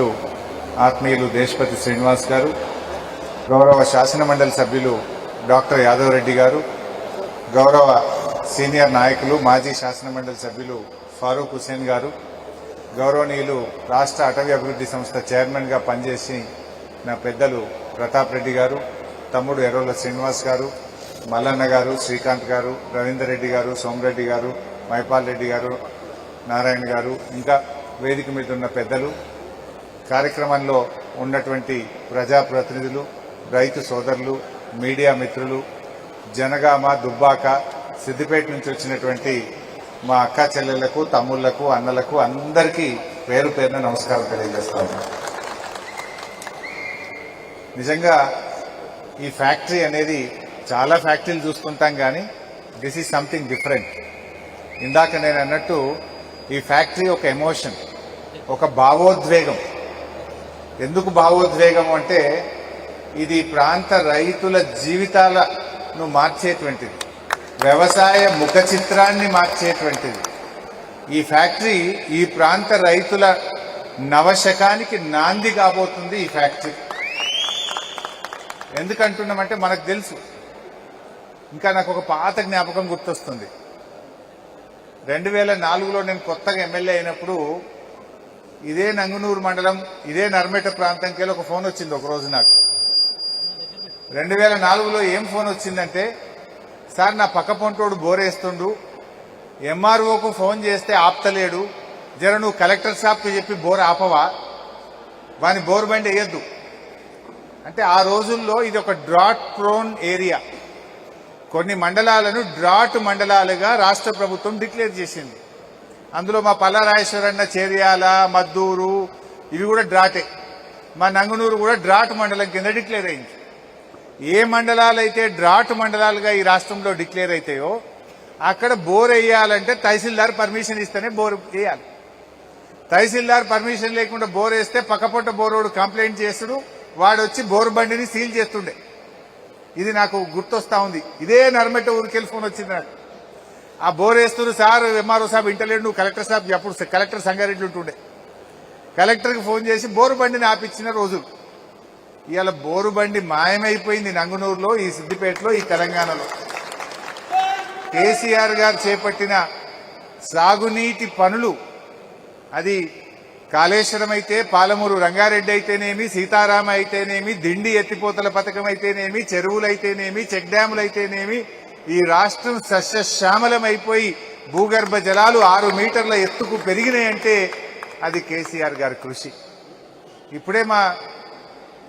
సభ్యులు ఆత్మీయులు దేశపతి శ్రీనివాస్ గారు గౌరవ శాసన మండలి సభ్యులు డాక్టర్ యాదవ్ రెడ్డి గారు గౌరవ సీనియర్ నాయకులు మాజీ శాసనమండలి సభ్యులు ఫారూక్ హుసేన్ గారు గౌరవనీయులు రాష్ట్ర అటవీ అభివృద్ధి సంస్థ చైర్మన్గా పనిచేసి నా పెద్దలు ప్రతాప్ రెడ్డి గారు తమ్ముడు ఎర్రోల శ్రీనివాస్ గారు మల్లన్న గారు శ్రీకాంత్ గారు రవీందర్ రెడ్డి గారు సోమరెడ్డి గారు మైపాల్ రెడ్డి గారు నారాయణ గారు ఇంకా వేదిక మీద ఉన్న పెద్దలు కార్యక్రమంలో ఉన్నటువంటి ప్రజాప్రతినిధులు రైతు సోదరులు మీడియా మిత్రులు జనగామ దుబ్బాక సిద్దిపేట నుంచి వచ్చినటువంటి మా అక్క చెల్లెళ్ళకు తమ్ముళ్ళకు అన్నలకు అందరికీ పేరు పేరున నమస్కారం తెలియజేస్తాను. నిజంగా ఈ ఫ్యాక్టరీ అనేది చాలా ఫ్యాక్టరీలు చూసుకుంటాం కానీ దిస్ ఈజ్ సంథింగ్ డిఫరెంట్. ఇందాక నేను అన్నట్టు ఈ ఫ్యాక్టరీ ఒక ఎమోషన్ ఒక భావోద్వేగం. ఎందుకు భావోద్వేగం అంటే ఇది ప్రాంత రైతుల జీవితాలను మార్చేటువంటిది. వ్యవసాయ ముఖ చిత్రాన్ని మార్చేటువంటిది. ఈ ఫ్యాక్టరీ ఈ ప్రాంత రైతుల నవశకానికి నాంది కాబోతుంది ఈ ఫ్యాక్టరీ. ఎందుకంటున్నామంటే మనకు తెలుసు. ఇంకా నాకు ఒక పాత జ్ఞాపకం గుర్తొస్తుంది. రెండు వేల నాలుగులో నేను కొత్తగా ఎమ్మెల్యే అయినప్పుడు ఇదే నంగునూరు మండలం ఇదే నర్మేట ప్రాంతంకెళ్ళి ఒక ఫోన్ వచ్చింది ఒక రోజు నాకు. రెండు వేల నాలుగులో ఏం ఫోన్ వచ్చిందంటే సార్ నా పక్క పొంటోడు బోరేస్తుండు. ఎంఆర్ఓకు ఫోన్ చేస్తే ఆప్తలేడు. జర నువ్వు కలెక్టర్ షాప్కి చెప్పి బోర్ ఆపవా? వాని బోర్ బండి వేయద్దు అంటే ఆ రోజుల్లో ఇది ఒక డ్రాట్ ప్రోన్ ఏరియా. కొన్ని మండలాలను డ్రాట్ మండలాలుగా రాష్ట్ర ప్రభుత్వం డిక్లేర్ చేసింది. అందులో మా పల్లారాయేశ్వరన్న చేర్యాల మద్దూరు ఇవి కూడా డ్రాటే. మా నంగునూరు కూడా డ్రాట్ మండలం కింద డిక్లేర్ అయింది. ఏ మండలాలు అయితే డ్రాట్ మండలాలుగా ఈ రాష్ట్రంలో డిక్లేర్ అవుతాయో అక్కడ బోర్ వేయాలంటే తహసీల్దార్ పర్మిషన్ ఇస్తేనే బోర్ వేయాలి. తహసీల్దార్ పర్మిషన్ లేకుండా బోర్ వేస్తే పక్కపొట్ట బోరోడు కంప్లైంట్ చేస్తుడు వాడు వచ్చి బోర్ బండిని సీల్ చేస్తుండే. ఇది నాకు గుర్తొస్తా ఉంది. ఇదే నర్మెట్ట ఊరికెళ్ళి ఫోన్ వచ్చింది నాకు. ఆ బోర్ సార్ ఎంఆర్ఓ సాబ్ ఇంటలేడు నువ్వు కలెక్టర్ సాబ్ అప్పుడు కలెక్టర్ సంగారెడ్డి ఉంటుండే. కలెక్టర్కి ఫోన్ చేసి బోరు బండిని ఆపిచ్చిన రోజులు ఇవాళ బోరు బండి మాయమైపోయింది నంగునూరులో ఈ సిద్దిపేటలో ఈ తెలంగాణలో. కేసీఆర్ గారు చేపట్టిన సాగునీటి పనులు అది కాళేశ్వరం అయితే పాలమూరు రంగారెడ్డి అయితేనేమి సీతారామ అయితేనేమి దిండి ఎత్తిపోతల పథకం అయితేనేమి చెరువులు అయితేనేమి చెక్ డ్యాములు అయితేనేమి ఈ రాష్ట్రం సస్యశ్యామలమైపోయి భూగర్భ జలాలు ఆరు మీటర్ల ఎత్తుకు పెరిగినాయంటే అది కేసీఆర్ గారి కృషి. ఇప్పుడే మా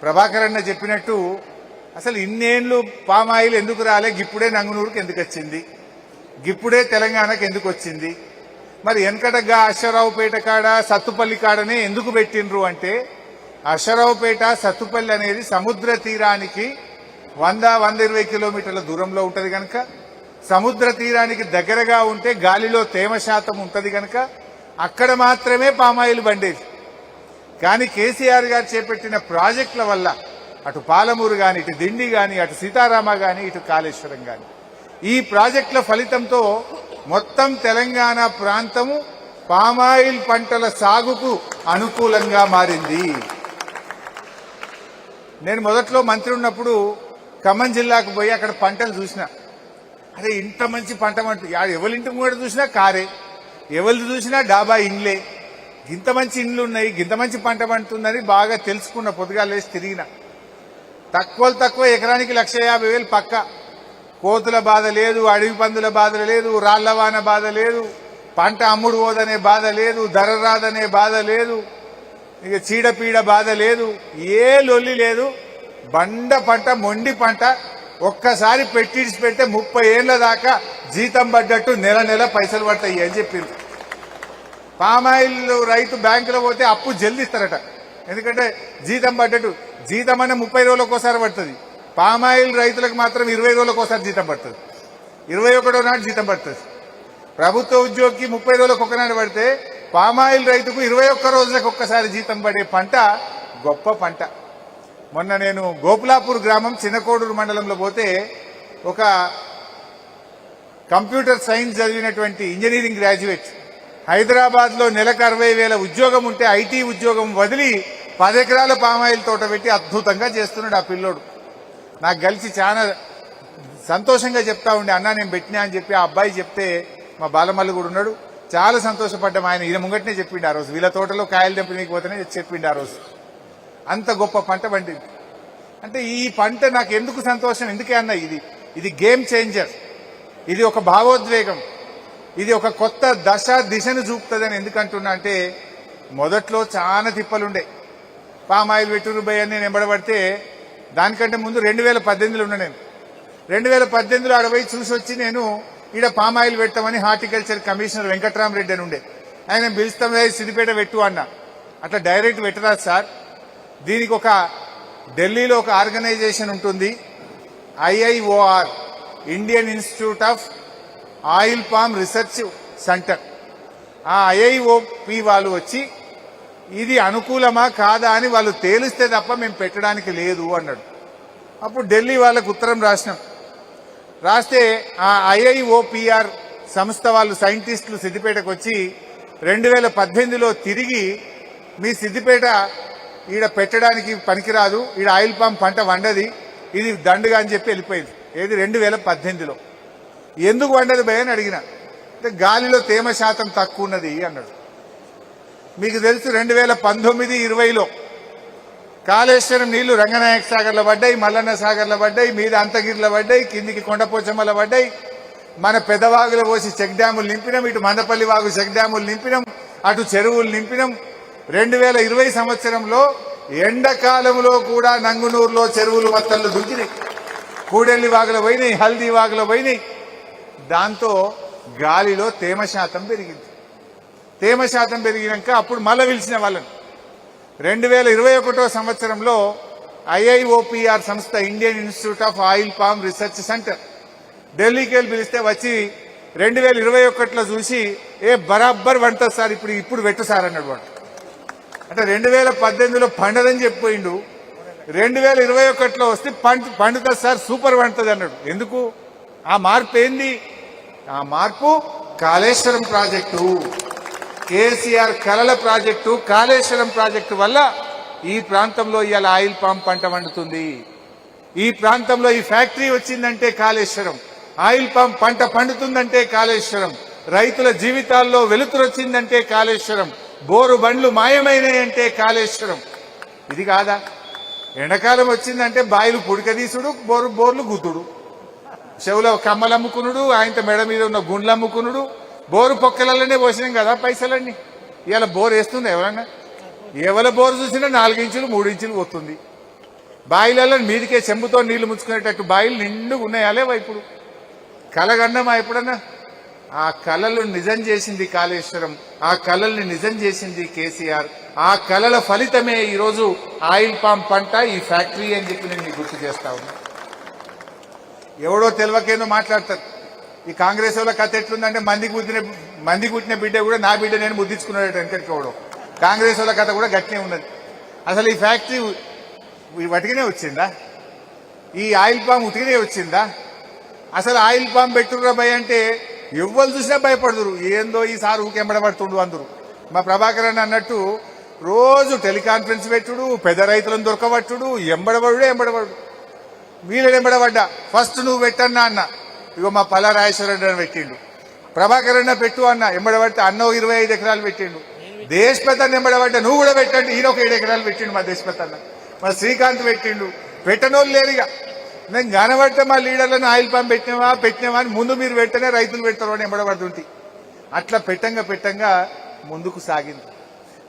ప్రభాకరన్న చెప్పినట్టు అసలు ఇన్నేళ్ళు పామాయిల్ ఎందుకు రాలే? గిప్పుడే నంగునూరుకు ఎందుకు వచ్చింది? గిప్పుడే తెలంగాణకు ఎందుకు వచ్చింది? మరి వెనకటగా అశ్వరావుపేట కాడ సత్తుపల్లి కాడనే ఎందుకు పెట్టిండ్రు అంటే అశ్వరావుపేట సత్తుపల్లి అనేది సముద్ర తీరానికి వంద వంద ఇరవై కిలోమీటర్ల దూరంలో ఉంటది కనుక సముద్ర తీరానికి దగ్గరగా ఉంటే గాలిలో తేమ శాతం ఉంటది కనుక అక్కడ మాత్రమే పామాయిల్ బండేది. కానీ కేసీఆర్ గారు చేపట్టిన ప్రాజెక్టుల వల్ల అటు పాలమూరు గాని ఇటు దిండి గాని అటు సీతారామ గాని ఇటు కాళేశ్వరం గాని. ఈ ప్రాజెక్టుల ఫలితంతో మొత్తం తెలంగాణ ప్రాంతము పామాయిల్ పంటల సాగుకు అనుకూలంగా మారింది. నేను మొదట్లో మంత్రి ఉన్నప్పుడు ఖమ్మం జిల్లాకు పోయి అక్కడ పంటలు చూసిన. అరే ఇంత మంచి పంట పంట ఎవరింటి కూడా చూసినా కారే. ఎవరిది చూసినా డాబా ఇండ్లే. ఇంత మంచి ఇండ్లు ఉన్నాయి ఇంత మంచి పంట పండుతుందని బాగా తెలుసుకున్న పొద్దుగాలేసి తిరిగిన. తక్కువ తక్కువ ఎకరానికి లక్ష యాభై వేలు పక్క. కోతుల బాధ లేదు అడవి పందుల బాధ లేదు రాళ్ళవాన బాధ లేదు పంట అమ్ముడు పోదనే బాధ లేదు ధర రాదనే బాధ లేదు ఇక చీడపీడ బాధ లేదు ఏ లొల్లి లేదు. బండ పంట మొండి పంట ఒక్కసారి పెట్టిడిచి పెడితే ముప్పై ఏళ్ళ దాకా జీతం పడ్డట్టు నెల నెల పైసలు పడతాయి అని చెప్పింది పామాయిల్ రైతు బ్యాంకులో పోతే అప్పు జల్దిస్తారట ఎందుకంటే జీతం పడ్డట్టు జీతం అనే ముప్పై రోజులకు ఒకసారి పడుతుంది. పామాయిల్ రైతులకు మాత్రం ఇరవై రోజులకు ఒకసారి జీతం పడుతుంది. ఇరవై ఒకటో నాడు జీతం పడుతుంది. ప్రభుత్వ ఉద్యోగికి ముప్పై రోజులకు ఒకనాడు పడితే పామాయిల్ రైతుకు ఇరవై ఒక్క రోజులకు ఒక్కసారి జీతం పడే పంట గొప్ప పంట. మొన్న నేను గోపులాపూర్ గ్రామం చిన్నకోడూరు మండలంలో పోతే ఒక కంప్యూటర్ సైన్స్ చదివినటువంటి ఇంజనీరింగ్ గ్రాడ్యుయేట్. హైదరాబాద్లో నెలకు అరవై వేల ఉద్యోగం ఉంటే ఐటీ ఉద్యోగం వదిలి పదెకరాల పామాయిల్ తోట పెట్టి అద్భుతంగా చేస్తున్నాడు ఆ పిల్లోడు. నాకు కలిసి చాలా సంతోషంగా చెప్తా ఉండే అన్న నేను పెట్టినా అని చెప్పి ఆ అబ్బాయి చెప్తే మా బాలమల్లి కూడా ఉన్నాడు. చాలా సంతోషపడ్డాం ఆయన. ఈయన ముంగట్నే చెప్పిండు ఆ రోజు. వీళ్ళ తోటలో కాయలు తెంపనీకి పోతేనే చెప్పిండు ఆ రోజు. అంత గొప్ప పంట పండింది. అంటే ఈ పంట నాకు ఎందుకు సంతోషం? ఎందుకే అన్న ఇది? ఇది గేమ్ చేంజర్. ఇది ఒక భావోద్వేగం. ఇది ఒక కొత్త దశ దిశను చూపుతుందని ఎందుకంటున్నా అంటే మొదట్లో చాలా తిప్పలుండే. పామాయిల్ పెట్టురు భయ్ అని నేను ఎంబడబడితే దానికంటే ముందు రెండు వేల పద్దెనిమిదిలో ఉన్నా నేను. రెండు వేల పద్దెనిమిదిలో అడవై చూసి వచ్చి నేను ఈడ పామాయిల్ పెట్టామని హార్టికల్చర్ కమిషనర్ వెంకట్రామరెడ్డి అని ఉండే. ఆయన పిలుస్తాం సిద్దిపేట పెట్టు అన్న. అట్లా డైరెక్ట్ పెట్టరాదు సార్. దీనికి ఒక ఢిల్లీలో ఒక ఆర్గనైజేషన్ ఉంటుంది. IIOR Indian Institute of Oil Palm Research Centre. ఆ ఐఐఓపి వాళ్ళు వచ్చి ఇది అనుకూలమా కాదా అని వాళ్ళు తేలిస్తే తప్ప మేము పెట్టడానికి లేదు అన్నాడు. అప్పుడు ఢిల్లీ వాళ్ళకు ఉత్తరం రాసినాం. రాస్తే ఆ ఐఐఓపిఆర్ సంస్థ వాళ్ళు సైంటిస్టులు సిద్దిపేటకు వచ్చి రెండు వేల పద్దెనిమిదిలో తిరిగి మీ సిద్దిపేట ఈడ పెట్టడానికి పనికిరాదు. ఈడ ఆయిల్ పామ్ పంట వండది. ఇది దండుగా అని చెప్పి వెళ్ళిపోయింది. ఏది రెండు వేల పద్దెనిమిదిలో. ఎందుకు వండదు భయ అని అడిగిన. అంటే గాలిలో తేమ శాతం తక్కువ ఉన్నది అన్నాడు. మీకు తెలుసు రెండు వేల పంతొమ్మిది ఇరవైలో కాళేశ్వరం నీళ్ళు రంగనాయక సాగర్లో పడ్డాయి మల్లన్న సాగర్లో పడ్డాయి మీద అంతగిరిలో పడ్డాయి కిందికి కొండపోచమ్మలో పడ్డాయి. మన పెద్దవాగులో పోసి చెక్ డ్యాములు నింపినాం ఇటు మందపల్లి వాగు చెక్ డ్యాములు నింపినాం అటు చెరువులు నింపినాం. రెండు వేల ఇరవై సంవత్సరంలో ఎండాకాలంలో కూడా నంగునూరులో చెరువులు మొత్తంలో దుంకినాయి కూడెల్లి వాగులో పోయినాయి హల్దీ వాగులో పోయినాయి. దాంతో గాలిలో తేమ శాతం పెరిగింది. తేమ శాతం పెరిగినాక అప్పుడు మల పిలిచిన వాళ్ళని. రెండు వేల ఇరవై ఒకటో సంవత్సరంలో ఐఐఓపిఆర్ సంస్థ Indian Institute of Oil Palm Research Centre ఢిల్లీకి వెళ్ళి పిలిస్తే వచ్చి రెండు వేల ఇరవై ఒకటిలో చూసి ఏ బరాబర్ వంట సార్ ఇప్పుడు ఇప్పుడు పెట్టు సార్ అన్నాడు వాడు. అంటే రెండు వేల పద్దెనిమిదిలో పండదని చెప్పిపోయిండు. రెండు వేల ఇరవై ఒకటిలో వస్తే పంట పండుతుంది సార్ సూపర్ పండుతుంది అన్నాడు. ఎందుకు? ఆ మార్పు ఏంది ఆ మార్పు కాళేశ్వరం ప్రాజెక్టు. కేసీఆర్ కలల ప్రాజెక్టు కాళేశ్వరం ప్రాజెక్టు వల్ల ఈ ప్రాంతంలో ఇవాళ ఆయిల్ పామ్ పంట పండుతుంది. ఈ ప్రాంతంలో ఈ ఫ్యాక్టరీ వచ్చిందంటే కాళేశ్వరం. ఆయిల్ పామ్ పంట పండుతుందంటే కాళేశ్వరం. రైతుల జీవితాల్లో వెలుతురు వచ్చిందంటే కాళేశ్వరం. బోరు బండ్లు మాయమైనాయంటే కాళేశ్వరం. ఇది కాదా? ఎండాకాలం వచ్చిందంటే బాయిలు పుడకదీసుడు బోరు బోర్లు గుద్దుడు. చెవులో కమ్మలు అమ్ముకునుడు ఆయనతో మెడ మీద ఉన్న గుండ్లు అమ్ముకునుడు. బోరు పొక్కలలోనే పోసినాం కదా పైసలన్నీ. ఇవాళ బోర్ వేస్తుంది ఎవరన్నా? ఎవరి బోరు చూసినా నాలుగించులు మూడించులు మూడు ఇంచులు పోతుంది. బాయిలలో మీదికే చెంబుతో నీళ్ళు ముంచుకునేటట్టు బాయిలు నిండుగా ఉన్నాయాలే ఇప్పుడు? కలగండమా ఎప్పుడన్నా? ఆ కళలు నిజం చేసింది కాళేశ్వరం ఆ కళల్ని నిజం చేసింది కేసీఆర్. ఆ కళల ఫలితమే ఈరోజు ఆయిల్ పామ్ పంట ఈ ఫ్యాక్టరీ అని చెప్పి నేను మీకు గుర్తు చేస్తా ఉన్నా. ఎవడో తెలియకేందో మాట్లాడతారు. ఈ కాంగ్రెస్ వాళ్ళ కథ ఎట్లుందంటే మంది పుట్టిన మంది పుట్టిన బిడ్డ కూడా నా బిడ్డ నేను ముద్దించుకున్నాడు వెంకటకౌడు కాంగ్రెస్ వాళ్ళ కథ కూడా గట్టినే ఉన్నది. అసలు ఈ ఫ్యాక్టరీ ఈ వటికనే వచ్చిందా? ఈ ఆయిల్ పామ్ ఉతికినే వచ్చిందా? అసలు ఆయిల్ పామ్ పెట్టుకురా భయ అంటే ఎవ్వరు చూసినా భయపడదురు. ఏందో ఈ సార్ ఊకెంబడబడుతుండు అందరు. మా ప్రభాకర్ అని అన్నట్టు రోజు టెలికాన్ఫరెన్స్ పెట్టుడు పెద్ద రైతులను దొరకబట్టుడు ఎంబడబడుడే ఎంబడబడు వీళ్ళని ఎంబడబడ్డా. ఫస్ట్ నువ్వు పెట్టన్నా అన్న. ఇగో మా పల్లా రాజేశ్వరరెడ్డి అని పెట్టిండు. ప్రభాకర్ అన్న పెట్టు అన్న. ఎంబడబడితే అన్న ఒక ఇరవై ఐదు ఎకరాలు పెట్టిండు. దేశపెత్త ఎంబడబడ్డా. నువ్వు కూడా పెట్టండి. ఈయన ఒక ఏడు ఎకరాలు పెట్టిండు మా దేశపెత్త అన్న. మా శ్రీకాంత్ పెట్టిండు. పెట్టనోళ్ళు లేరు ఇక నేను కనబడితే మా లీడర్లను ఆయిల్ పంప్ పెట్టినావా పెట్టినావా అని ముందు మీరు పెట్టనే రైతులు పెడతారు అని ఎంబడబడుతుంటే. అట్లా పెట్టంగా పెట్టంగా ముందుకు సాగింది.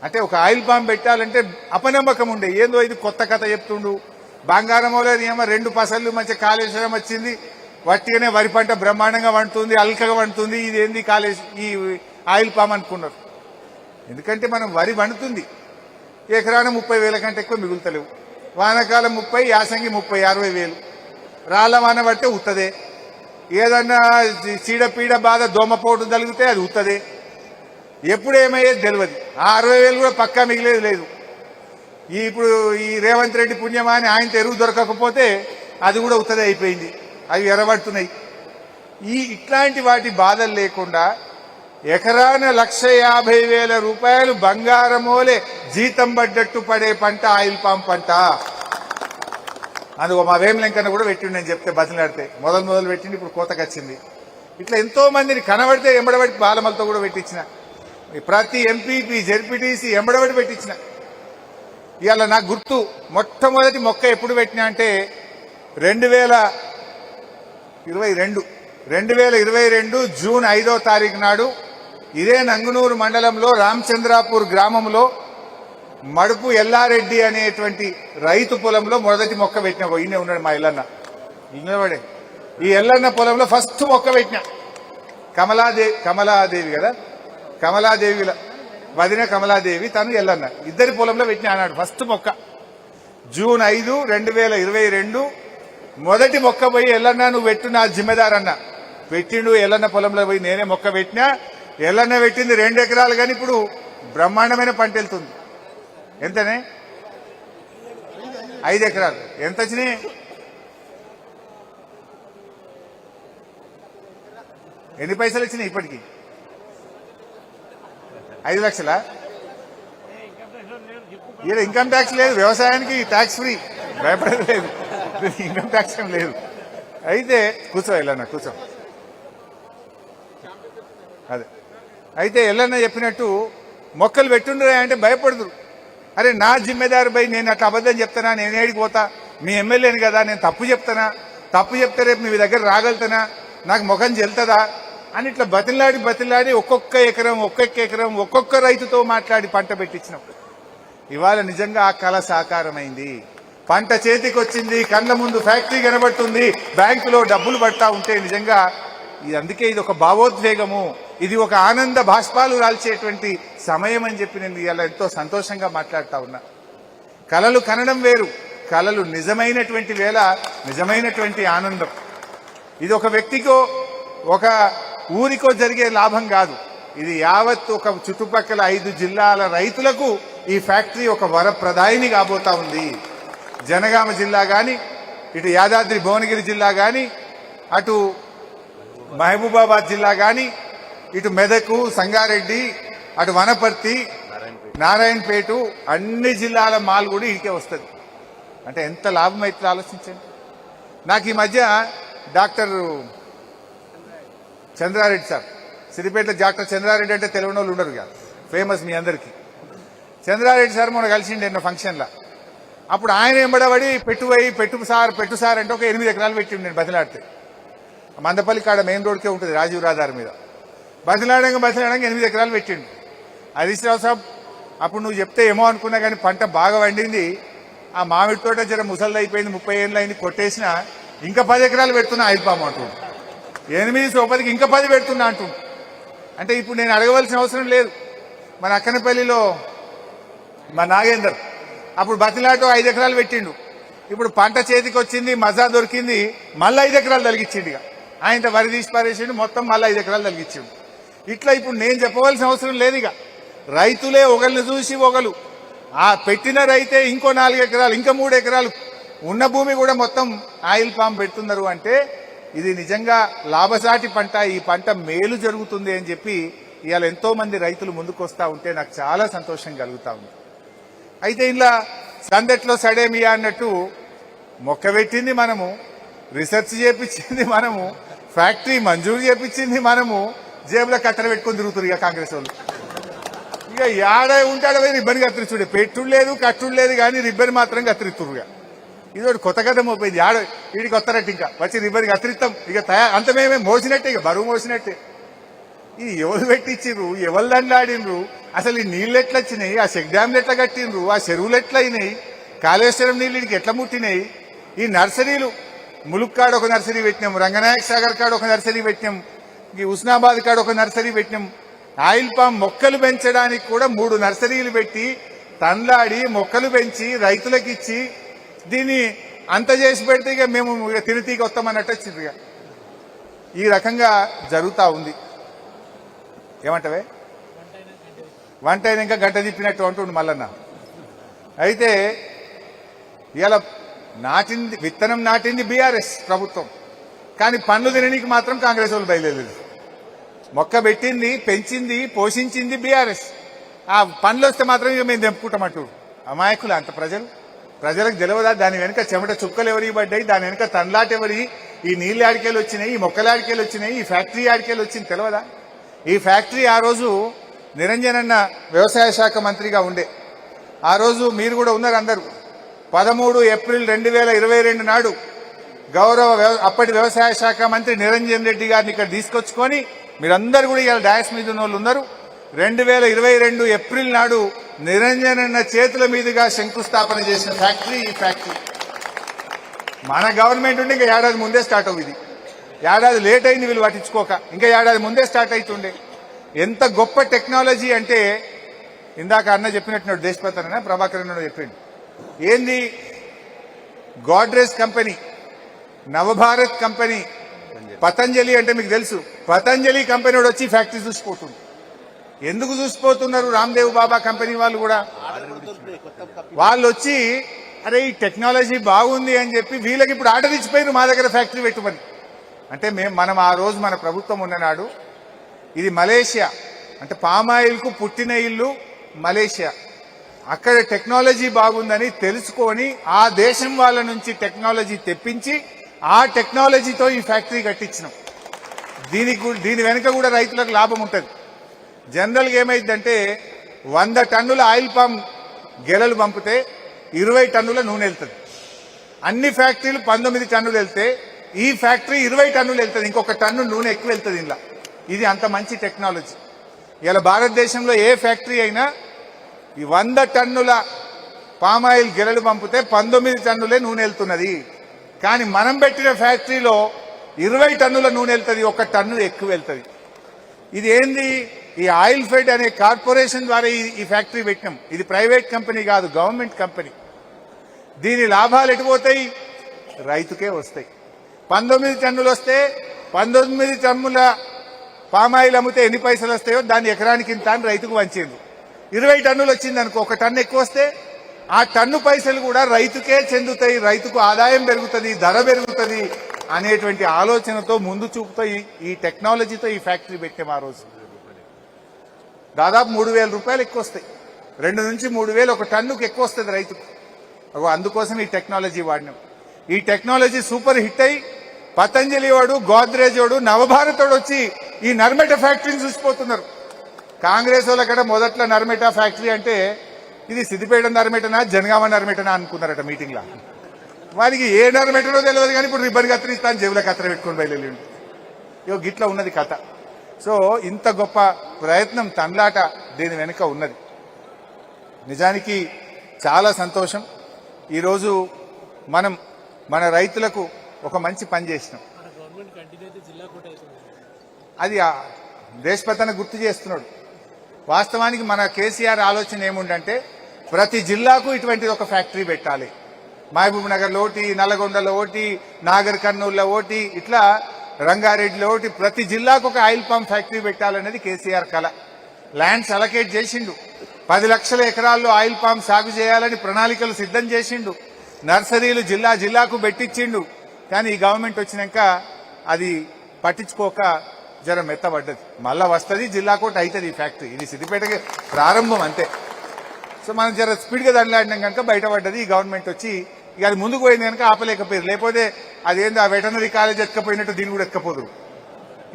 అంటే ఒక ఆయిల్ పాంప్ పెట్టాలంటే అపనమ్మకం ఉండే. ఏందో ఇది కొత్త కథ చెప్తుండు. బంగారం ఏమో రెండు పసళ్ళు మంచి కాళేశ్వరం వచ్చింది. వట్టిగానే వరి పంట బ్రహ్మాండంగా వండుతుంది అల్కగా వండుతుంది. ఇది ఏంది కాళేశ్ ఈ ఆయిల్ పామ్ అనుకున్నారు. ఎందుకంటే మనం వరి వండుతుంది. ఎకరాన ముప్పై వేల కంటే ఎక్కువ మిగులుతలేవు. వానకాలం ముప్పై యాసంగి ముప్పై అరవై వేలు. రాళ్ళమాన పడితే ఉత్తదే. ఏదన్నా చీడపీడ బాధ దోమపోటు తగిలితే అది ఉత్తదే. ఎప్పుడు ఏమయ్యేది తెలియదు ఆ అరవై వేలు కూడా పక్కా మిగిలేదు లేదు. ఈ ఇప్పుడు ఈ రేవంత్ రెడ్డి పుణ్యమా అని ఆయన ఎరువు దొరకకపోతే అది కూడా ఉత్తదే అయిపోయింది. అవి ఎర్రబడుతున్నాయి. ఈ ఇట్లాంటి వాటి బాధలు లేకుండా ఎకరాన లక్ష యాభై వేల రూపాయలు బంగారమోలే జీతం పడ్డట్టు పడే పంట ఆయిల్ పామ్ పంట. అందుకో మా వేమలెంకన్న కూడా పెట్టిండు నేను చెప్తే బతిలాడితే. మొదలు మొదలు పెట్టిండి ఇప్పుడు కోతకు వచ్చింది ఇట్లా ఎంతో మందిని కనబడితే ఎంబడబడి బాలమలతో కూడా పెట్టించిన. ప్రతి ఎంపీపీ జెడ్పీటీసీ ఎంబడబడి పెట్టించిన. ఇవాళ నాకు గుర్తు మొట్టమొదటి మొక్క ఎప్పుడు పెట్టినా అంటే రెండు వేల ఇరవై రెండు. రెండు వేల ఇరవై రెండు జూన్ ఐదో తారీఖు నాడు ఇదే నంగునూరు మండలంలో రామచంద్రాపూర్ గ్రామంలో మడుపు ఎల్లారెడ్డి అనేటువంటి రైతు పొలంలో మొదటి మొక్క పెట్టిన ఈయనే ఉన్నాడు మా ఎల్లన్న. ఇంగ్లవాడే ఈ ఎల్లన్న పొలంలో ఫస్ట్ మొక్క పెట్టిన. కమలాదేవి కమలాదేవి కదా? కమలాదేవి వదిన కమలాదేవి తను ఎల్లన్న. ఇద్దరి పొలంలో పెట్టిన అన్నాడు ఫస్ట్ మొక్క. జూన్ ఐదు రెండు వేల ఇరవై రెండు మొదటి మొక్క పోయి ఎల్లన్న నువ్వు పెట్టు నా జిమ్మెదారన్న పెట్టిండు ఎల్లన్న పొలంలో పోయి నేనే మొక్క పెట్టినా. ఎల్లన్న పెట్టింది రెండు ఎకరాలు కానీ ఇప్పుడు బ్రహ్మాండమైన పంట వెళ్తుంది ఎంతనే? ఐదు ఎకరాలు. ఎంత వచ్చినాయి? ఎన్ని పైసలు వచ్చినాయి ఇప్పటికి? ఐదు లక్షలా? ఈడ ఇన్కమ్ ట్యాక్స్ లేదు వ్యవసాయానికి ట్యాక్స్ ఫ్రీ భయపడేది లేదు ఇన్కమ్ ట్యాక్స్ ఏం లేదు. అయితే కూర్చో ఎల్లన్న కూర్చో. అదే. అయితే ఎల్లన్న చెప్పినట్టు మొక్కలు పెట్టుండ్రా అంటే భయపడదురు. అరే నా జిమ్మెదారిపై నేను అట్లా అబద్ధం చెప్తానా? నేను ఏడికి పోతా? మీ ఎమ్మెల్యేని కదా నేను తప్పు చెప్తానా? తప్పు చెప్తే రేపు మీ దగ్గర రాగలుగుతానా? నాకు ముఖం చెల్తుందా? అని ఇట్లా బతిలాడి బతిలాడి ఒక్కొక్క ఎకరం ఒక్కొక్క ఎకరం ఒక్కొక్క రైతుతో మాట్లాడి పంట పెట్టించినాం ఇవాళ నిజంగా ఆ కళ సాకారమైంది. పంట చేతికి వచ్చింది కళ్ళ ముందు ఫ్యాక్టరీ కనబడుతుంది బ్యాంకులో డబ్బులు పడతా ఉంటే నిజంగా ఇది అందుకే ఇది ఒక భావోద్వేగము. ఇది ఒక ఆనంద బాష్పాలు రాల్చేటువంటి సమయం అని చెప్పి నేను ఇలా ఎంతో సంతోషంగా మాట్లాడుతా ఉన్నా. కలలు కనడం వేరు కలలు నిజమైనటువంటి వేళ నిజమైనటువంటి ఆనందం. ఇది ఒక వ్యక్తికో ఒక ఊరికో జరిగే లాభం కాదు. ఇది యావత్ ఒక చుట్టుపక్కల ఐదు జిల్లాల రైతులకు ఈ ఫ్యాక్టరీ ఒక వరప్రదాయిని కాబోతా ఉంది. జనగామ జిల్లా కానీ ఇటు యాదాద్రి భువనగిరి జిల్లా కానీ అటు మహబూబాబాద్ జిల్లా కానీ ఇటు మెదకు సంగారెడ్డి అటు వనపర్తి నారాయణపేట అన్ని జిల్లాల మాల్ కూడా ఇడికే వస్తుంది. అంటే ఎంత లాభం అయితే ఆలోచించండి. నాకు ఈ మధ్య డాక్టర్ చంద్రారెడ్డి సార్ సిద్దిపేటలో డాక్టర్ చంద్రారెడ్డి అంటే తెలియని వాళ్ళు ఉండరు కదా ఫేమస్ మీ అందరికీ. చంద్రారెడ్డి సార్ మొన్న కలిసిండి ఎన్నో ఫంక్షన్లో అప్పుడు ఆయన ఎంబడబడి పెట్టువై పెట్టు సార్ పెట్టు సార్ అంటే ఒక ఎనిమిది ఎకరాలు పెట్టిండు నేను బతిలాడితే. మందపల్లి కాడ మెయిన్ రోడ్కే ఉంటుంది రాజీవ్ రహదారి మీద. బతిలాడంగా బతిలాడంగా ఎనిమిది ఎకరాలు పెట్టిండు. హరీశ్రావు సాబ్ అప్పుడు నువ్వు చెప్తే ఏమో అనుకున్నా కానీ పంట బాగా వండింది ఆ మామిడి తోట జర ముసళ్ళు అయిపోయింది ముప్పై ఏళ్ళు అయింది కొట్టేసిన ఇంకా పది ఎకరాలు పెడుతున్నా ఆయిల్ పాము అంటుండు. ఎనిమిది సోపతికి ఇంకా పది పెడుతున్నా అంటుండు. అంటే ఇప్పుడు నేను అడగవలసిన అవసరం లేదు. మన అక్కనపల్లిలో మా నాగేందర్ అప్పుడు బతిలాటో ఐదు ఎకరాలు పెట్టిండు. ఇప్పుడు పంట చేతికి వచ్చింది మజా దొరికింది మళ్ళీ ఐదు ఎకరాలు తలిగించిండు ఇక. ఆయన వరి తీసి పారేసిండు మొత్తం మళ్ళీ ఐదు ఎకరాలు తలిగించిండు ఇట్లా ఇప్పుడు నేను చెప్పవలసిన అవసరం లేదు ఇక రైతులే ఒకరిని చూసి ఒకరు ఆ పెట్టిన రైతే ఇంకో నాలుగు ఎకరాలు ఇంకా మూడు ఎకరాలు ఉన్న భూమి కూడా మొత్తం ఆయిల్ పామ్ పెడుతున్నారు అంటే ఇది నిజంగా లాభసాటి పంట. ఈ పంట మేలు జరుగుతుంది అని చెప్పి ఇవాళ ఎంతో మంది రైతులు ముందుకొస్తా ఉంటే నాకు చాలా సంతోషం కలుగుతా ఉంది. అయితే ఇలా సందట్లో సడేమియా అన్నట్టు మొక్క పెట్టింది మనము రీసెర్చ్ చేపించింది మనము ఫ్యాక్టరీ మంజూరు చేపించింది మనము జేబులో కట్టెలు పెట్టుకొని తిరుగుతారు ఇక కాంగ్రెస్ వాళ్ళు. ఇక ఏడ ఉంటాడో పోయి రిబ్బన్ కత్తిరిచుడే పెట్టుడు లేదు కట్టుడు లేదు కానీ రిబ్బన్ మాత్రం కత్తిరిస్తురు ఇక. ఇది ఒకటి కొత్త కథ మోపోయింది ఆడ వీడికి వస్తారట్టు ఇంకా. వచ్చి రిబ్బన్ కత్తిరిస్తాం. ఇక తయారు అంత మేమే మోసినట్టే ఇక బరువు మోసినట్టే. ఇది ఎవరు పెట్టించిండ్రు ఎవరు దండాడినరు అసలు ఈ నీళ్ళు ఎట్లా వచ్చినాయి ఆ చెక్ డ్యామ్లు ఎట్లా కట్టినరు ఆ చెరువులు ఎట్లా అయినాయి కాళేశ్వరం నీళ్ళు వీడికి ఎట్లా ముట్టినాయి? ఈ నర్సరీలు. ములుక్కాడ ఒక నర్సరీ పెట్టినాం. రంగనాయక సాగర్ కాడ ఒక నర్సరీ పెట్టినాం. ఈ ఉస్నాబాద్ కాడ ఒక నర్సరీ పెట్టినాం. ఆయిల్ పామ్ మొక్కలు పెంచడానికి కూడా మూడు నర్సరీలు పెట్టి తండ్లాడి మొక్కలు పెంచి రైతులకు ఇచ్చి దీన్ని అంత చేసి పెడితే ఇక మేము ఇక తిరితీకి వస్తామన్నట్టు వచ్చింది ఇక. ఈ రకంగా జరుగుతూ ఉంది. ఏమంటవే? వంట అయినాక గంట తిప్పినట్టు అంటుండు మల్లన్న. అయితే ఇలా నాటింది విత్తనం నాటింది బీఆర్ఎస్ ప్రభుత్వం. కానీ పన్ను తినడానికి మాత్రం కాంగ్రెస్ వాళ్ళు బయలుదేరలేదు. మొక్క పెట్టింది పెంచింది పోషించింది బీఆర్ఎస్. ఆ పనులు వస్తే మాత్రం ఇక మేము తెంపుకుంటామంటూ అమాయకులు అంత ప్రజలు. ప్రజలకు తెలియదా? దాని వెనుక చెమట చుక్కలు ఎవరి పడ్డాయి? దాని వెనుక తండ్లాట ఎవరి? ఈ నీళ్ళు ఆడికేలు వచ్చినాయి ఈ మొక్కల ఆడికేలు వచ్చినాయి ఈ ఫ్యాక్టరీ ఆడికేలు వచ్చింది తెలియదా? ఈ ఫ్యాక్టరీ ఆ రోజు నిరంజనన్న వ్యవసాయ శాఖ మంత్రిగా ఉండే. ఆ రోజు మీరు కూడా ఉన్నారు అందరూ. పదమూడు ఏప్రిల్ రెండు వేల ఇరవై రెండు నాడు గౌరవ వ్యవ- అప్పటి వ్యవసాయ శాఖ మంత్రి నిరంజన్ రెడ్డి గారిని ఇక్కడ తీసుకొచ్చుకొని మీరందరూ కూడా ఇవాళ డాయస్ మీద ఉన్న వాళ్ళు ఉన్నారు. రెండు వేల ఇరవై రెండు ఏప్రిల్ నాడు నిరంజన్ అన్న చేతుల మీదుగా శంకుస్థాపన చేసిన ఫ్యాక్టరీ ఈ ఫ్యాక్టరీ. మన గవర్నమెంట్ ఉండి ఇంకా ఏడాది ముందే స్టార్ట్ అవుతుంది ఏడాది లేట్ అయింది వీళ్ళు పట్టించుకోక. ఇంకా ఏడాది ముందే స్టార్ట్ అవుతుండే ఎంత గొప్ప టెక్నాలజీ అంటే ఇందాక అన్న చెప్పినట్టున్నాడు దేశపతన ప్రభాకర్ అన్న చెప్పిండు. ఏంది? Godrej company Navabharat company Patanjali అంటే మీకు తెలుసు. పతంజలి కంపెనీ వాడు వచ్చి ఫ్యాక్టరీ చూసిపోతుంది ఎందుకు చూసిపోతున్నారు రామ్దేవ్ బాబా కంపెనీ వాళ్ళు కూడా? వాళ్ళు వచ్చి అరే ఈ టెక్నాలజీ బాగుంది అని చెప్పి వీళ్ళకి ఇప్పుడు ఆర్డర్ ఇచ్చిపోయారు మా దగ్గర ఫ్యాక్టరీ పెట్టుమని అంటే మేము మనం ఆ రోజు మన ప్రభుత్వం ఉన్ననాడు ఇది మలేషియా. అంటే పామాయిల్కు పుట్టిన ఇల్లు మలేషియా. అక్కడ టెక్నాలజీ బాగుందని తెలుసుకొని ఆ దేశం వాళ్ళ నుంచి టెక్నాలజీ తెప్పించి ఆ టెక్నాలజీతో ఈ ఫ్యాక్టరీ కట్టించినాం. దీనికి దీని వెనుక కూడా రైతులకు లాభం ఉంటుంది. జనరల్గా ఏమైందంటే వంద టన్నుల ఆయిల్ పామ్ గెలలు పంపితే ఇరవై టన్నుల నూనె వెళ్తుంది. అన్ని ఫ్యాక్టరీలు పంతొమ్మిది టన్నులు వెళ్తే ఈ ఫ్యాక్టరీ ఇరవై టన్నులు వెళ్తుంది ఇంకొక టన్ను నూనె ఎక్కువ వెళ్తుంది ఇలా ఇది అంత మంచి టెక్నాలజీ. ఇలా భారతదేశంలో ఏ ఫ్యాక్టరీ అయినా ఈ వంద టన్నుల పామాయిల్ గెలలు పంపితే పంతొమ్మిది టన్నులే నూనె వెళ్తున్నది. కానీ మనం పెట్టిన ఫ్యాక్టరీలో ఇరవై టన్నుల నూనె వెళ్తుంది ఒక టన్ను ఎక్కువ వెళ్తుంది. ఇది ఏంది? ఈ ఆయిల్ ఫెడ్ అనే కార్పొరేషన్ ద్వారా ఈ- ఫ్యాక్టరీ పెట్టినాం. ఇది ప్రైవేట్ కంపెనీ కాదు గవర్నమెంట్ కంపెనీ. దీని లాభాలు ఎటుపోతాయి రైతుకే వస్తాయి. పంతొమ్మిది టన్నులు వస్తే పంతొమ్మిది టన్నుల పామాయిల్ అమ్మితే ఎన్ని పైసలు వస్తాయో దాన్ని ఎకరానికి ఇంత అని రైతుకు వంచింది. ఇరవై టన్నులు వచ్చింది అనుకో ఒక టన్ను ఎక్కువ వస్తే ఆ టన్ను పైసలు కూడా రైతుకే చెందుతాయి రైతుకు ఆదాయం పెరుగుతుంది ధర పెరుగుతుంది అనేటువంటి ఆలోచనతో ముందు చూపుతో ఈ- టెక్నాలజీతో ఈ ఫ్యాక్టరీ పెట్టాం ఆ రోజు. దాదాపు మూడు వేల రూపాయలు ఎక్కువ వస్తాయి రెండు నుంచి మూడు వేలు ఒక టన్నుకు ఎక్కువ వస్తుంది రైతుకు అందుకోసం ఈ టెక్నాలజీ వాడినాం. ఈ టెక్నాలజీ సూపర్ హిట్ అయి పతంజలి వాడు గోద్రేజ్ వాడు నవభారత్ వచ్చి ఈ నర్మెట ఫ్యాక్టరీని చూసిపోతున్నారు. కాంగ్రెస్ వాళ్ళకడ మొదట్లో నర్మెట ఫ్యాక్టరీ అంటే ఇది సిద్దిపేట నర్మెటనా జనగామ నర్మెటనా అనుకున్నారట మీటింగ్లో. వారికి ఏ నర్మెటనో తెలియదు కానీ ఇప్పుడు రిబ్బన్ కత్తిరిస్తాను జేబులో కత్తెర పెట్టుకొని బయలుదేరి ఇగో గిట్ల ఉన్నది కథ. సో ఇంత గొప్ప ప్రయత్నం తండ్లాట దీని వెనుక ఉన్నది. నిజానికి చాలా సంతోషం. ఈరోజు మనం మన రైతులకు ఒక మంచి పని చేసినాం. అది దేశపతన గుర్తు చేస్తున్నాడు. వాస్తవానికి మన కేసీఆర్ ఆలోచన ఏముందంటే ప్రతి జిల్లాకు ఇటువంటి ఒక ఫ్యాక్టరీ పెట్టాలి. మహబూబ్ నగర్లో ఒకటి నల్గొండలో ఒకటి నాగర్ కర్నూలులో ఒకటి ఇట్లా రంగారెడ్డిలో ఒకటి ప్రతి జిల్లాకు ఒక ఆయిల్ పంప్ ఫ్యాక్టరీ పెట్టాలనేది కేసీఆర్ కళ ల్యాండ్స్ అలకేట్ చేసిండు. పది లక్షల ఎకరాల్లో ఆయిల్ పామ్ సాగు చేయాలని ప్రణాళికలు సిద్ధం చేసిండు. నర్సరీలు జిల్లా జిల్లాకు పెట్టించిండు. కానీ ఈ గవర్నమెంట్ వచ్చినాక అది పట్టించుకోక జర మెత్తబడ్డది మళ్ళా వస్తుంది జిల్లాకోటి అవుతుంది ఈ ఫ్యాక్టరీ. ఇది సిద్దిపేటకి ప్రారంభం అంతే. సో మనం జర స్పీడ్గా దండలాడినాం కనుక బయటపడ్డది ఈ గవర్నమెంట్ వచ్చి ఇక అది ముందుకు పోయింది కనుక ఆపలేకపోయారు లేకపోతే అదేంది ఆ వెటనరీ కాలేజ్ ఎత్తుకపోయినట్టు దీన్ని కూడా ఎత్తుకపోదు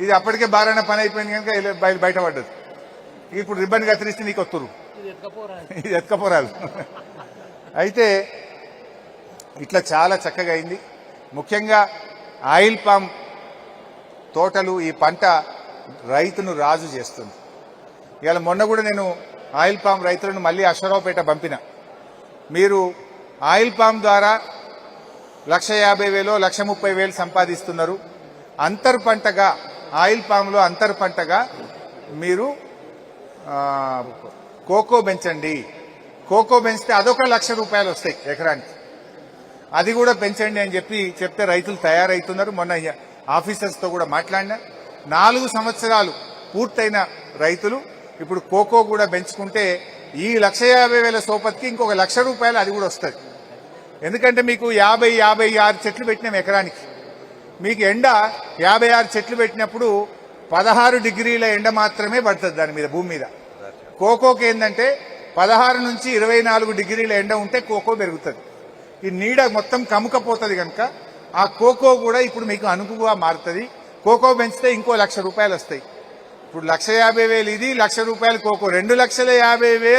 ఇది అప్పటికే బారాన పని అయిపోయింది కనుక బయటపడ్డది. ఇప్పుడు రిబ్బన్ కత్తిరిస్తే నీకు వస్తురు ఇది ఎత్తుకపోరాదు. అయితే ఇట్లా చాలా చక్కగా అయింది. ముఖ్యంగా ఆయిల్ పామ్ తోటలు ఈ పంట రైతును రాజు చేస్తుంది. ఇవాళ మొన్న కూడా నేను ఆయిల్ పామ్ రైతులను మళ్ళీ అశ్వరావుపేట పంపిన. మీరు ఆయిల్ పామ్ ద్వారా లక్ష యాభై వేలో లక్ష ముప్పై వేలు సంపాదిస్తున్నారు. అంతర్ పంటగా ఆయిల్ పామ్లో అంతర్ పంటగా మీరు కోకో పెంచండి. కోకో పెంచితే అదొక లక్ష రూపాయలు వస్తాయి ఎకరానికి. అది కూడా పెంచండి అని చెప్పి చెప్తే రైతులు తయారవుతున్నారు మొన్న ఆఫీసర్స్తో కూడా మాట్లాడినా నాలుగు సంవత్సరాలు పూర్తయిన రైతులు ఇప్పుడు కోకో కూడా పెంచుకుంటే ఈ లక్ష యాభై వేల సోపతికి ఇంకొక లక్ష రూపాయలు అది కూడా వస్తుంది. ఎందుకంటే మీకు యాభై యాభై ఆరు చెట్లు పెట్టినాం ఎకరానికి. మీకు ఎండ యాభై ఆరు చెట్లు పెట్టినప్పుడు పదహారు డిగ్రీల ఎండ మాత్రమే పడుతుంది దాని మీద భూమి మీద. కోకోకి ఏంటంటే పదహారు నుంచి ఇరవై నాలుగు డిగ్రీల ఎండ ఉంటే కోకో పెరుగుతుంది. ఈ నీడ మొత్తం కముకపోతుంది కనుక ఆ కోకో కూడా ఇప్పుడు మీకు అనుకుగా మారుతుంది. కోకో పెంచితే ఇంకో లక్ష రూపాయలు వస్తాయి ఇప్పుడు లక్ష యాభై వేలు ఇది లక్ష రూపాయలు కోకో. రెండు లక్షల యాభై వేలు